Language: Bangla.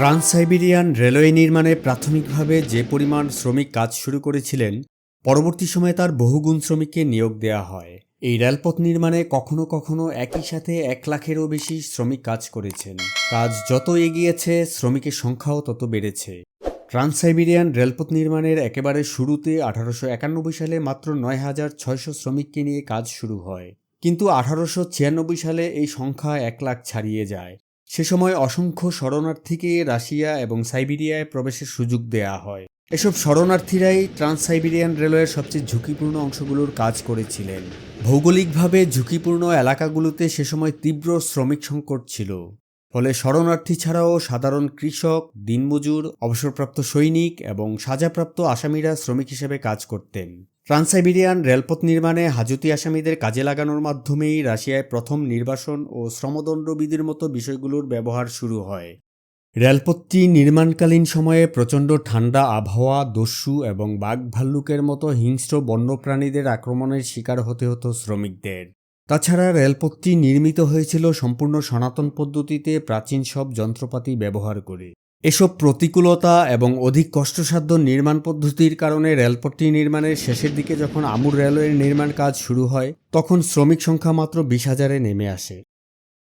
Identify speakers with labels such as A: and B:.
A: ট্রান্স সাইবেরিয়ান রেলওয়ে নির্মাণে প্রাথমিকভাবে যে পরিমাণ শ্রমিক কাজ শুরু করেছিলেন, পরবর্তী সময়ে তার বহুগুণ শ্রমিককে নিয়োগ দেওয়া হয়। এই রেলপথ নির্মাণে কখনো কখনো একই সাথে এক লাখেরও বেশি শ্রমিক কাজ করেছেন। কাজ যত এগিয়েছে, শ্রমিকের সংখ্যাও তত বেড়েছে। ট্রান্স সাইবেরিয়ান রেলপথ নির্মাণের একেবারে শুরুতে আঠারোশো একানব্বই সালে মাত্র নয় হাজার ছয়শো শ্রমিককে নিয়ে কাজ শুরু হয়। কিন্তু আঠারোশো ছিয়ানব্বই সালে এই সংখ্যা এক লাখ ছাড়িয়ে যায়। সে সময় অসংখ্য শরণার্থীকে রাশিয়া এবং সাইবেরিয়ায় প্রবেশের সুযোগ দেয়া হয়। এসব শরণার্থীরাই ট্রান্স সাইবেরিয়ান রেলওয়ের সবচেয়ে ঝুঁকিপূর্ণ অংশগুলোর কাজ করেছিলেন। ভৌগোলিকভাবে ঝুঁকিপূর্ণ এলাকাগুলোতে সে সময় তীব্র শ্রমিক সংকট ছিল। ফলে শরণার্থী ছাড়াও সাধারণ কৃষক, দিনমজুর, অবসরপ্রাপ্ত সৈনিক এবং সাজাপ্রাপ্ত আসামিরা শ্রমিক হিসেবে কাজ করতেন। ট্রান্সাইবেরিয়ান রেলপথ নির্মাণে হাজতি আসামিদের কাজে লাগানোর মাধ্যমেই রাশিয়ায় প্রথম নির্বাসন ও শ্রমদণ্ডবিধির মতো বিষয়গুলোর ব্যবহার শুরু হয়। রেলপথটি নির্মাণকালীন সময়ে প্রচণ্ড ঠান্ডা আবহাওয়া, দস্যু এবং বাঘ ভাল্লুকের মতো হিংস্র বন্যপ্রাণীদের আক্রমণের শিকার হতে হতো শ্রমিকদের। তাছাড়া রেলপথটি নির্মিত হয়েছিল সম্পূর্ণ সনাতন পদ্ধতিতে প্রাচীন সব যন্ত্রপাতি ব্যবহার করে। এসব প্রতিকূলতা এবং অধিক কষ্টসাধ্য নির্মাণ পদ্ধতির কারণে রেলপথটি নির্মাণের শেষের দিকে যখন আমুর রেলওয়ের নির্মাণ কাজ শুরু হয়, তখন শ্রমিক সংখ্যা মাত্র বিশ হাজারে নেমে আসে।